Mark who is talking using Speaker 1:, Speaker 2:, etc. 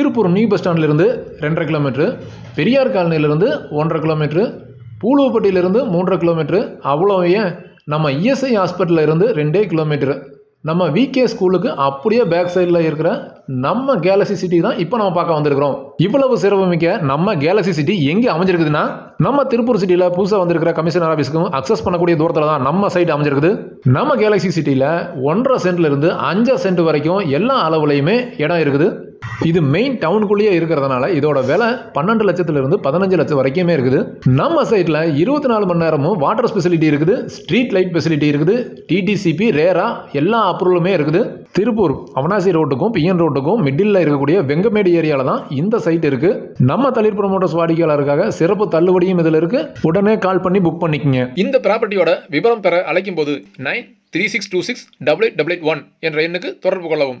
Speaker 1: Tiruppur new bus ஸ்டாண்ட்லேருந்து ரெண்டரை kilometre Periyar காலனிலிருந்து ஒன்றரை கிலோமீட்ரு பூலுவப்பட்டியிலேருந்து மூன்றரை கிலோமீட்ரு அவ்வளோ ஏன் நம்ம இஎஸ்ஐ ஹாஸ்பிட்டலில் இருந்து ரெண்டே கிலோமீட்ரு நம்ம விகே ஸ்கூலுக்கு அப்படியே பேக் சைடில் இருக்கிற நம்ம கேலக்ஸி சிட்டி தான் இப்போ நம்ம பார்க்க வந்திருக்கிறோம். இவ்வளவு சிறப்புமிக்க நம்ம கேலக்ஸி சிட்டி எங்கே அமைஞ்சிருக்குதுன்னா நம்ம திருப்பூர் சிட்டியில் புதுசாக வந்திருக்கிற கமிஷனர் ஆஃபீஸுக்கும் அக்சஸ் பண்ணக்கூடிய தூரத்தில் தான் நம்ம சைட் அமைஞ்சிருக்குது. நம்ம கேலக்ஸி சிட்டியில் ஒன்றரை சென்ட்லேருந்து அஞ்சரை சென்ட் வரைக்கும் எல்லா அளவுலையுமே இடம் இருக்குது. இது மெயின் டவுனுக்குள்ளேயே இருக்கிறதுனால இதோட விலை பன்னெண்டு லட்சத்திலிருந்து பதினஞ்சு லட்சம் வரைக்குமே இருக்குது. நம்ம சைட்டில் இருபத்தி நாலு மணி நேரமும் வாட்டர் ஃபெசிலிட்டி இருக்குது ஸ்ட்ரீட் லைட் ஃபெசிலிட்டி இருக்குது டிடிசிபி ரேரா எல்லா அப்ரூவலுமே இருக்குது. திருப்பூர் அவனாசி ரோட்டுக்கும் பிஎன் ரோட்டுக்கும் மிடில் இருக்கக்கூடிய வெங்கமேடு ஏரியாவில் தான் இந்த சைட் இருக்குது நம்ம தளிர் ப்ரொமோட்டர்ஸ் வாடிக்கையாளருக்காக சிறப்பு தள்ளுபடியும் இதில் இருக்குது உடனே கால் பண்ணி புக் பண்ணிக்கங்க.
Speaker 2: இந்த ப்ராப்பர்ட்டியோட விவரம் பெற அழைக்கும் போது nine three six two six double eight double eight one என்ற எண்ணுக்கு தொடர்பு கொள்ளவும்.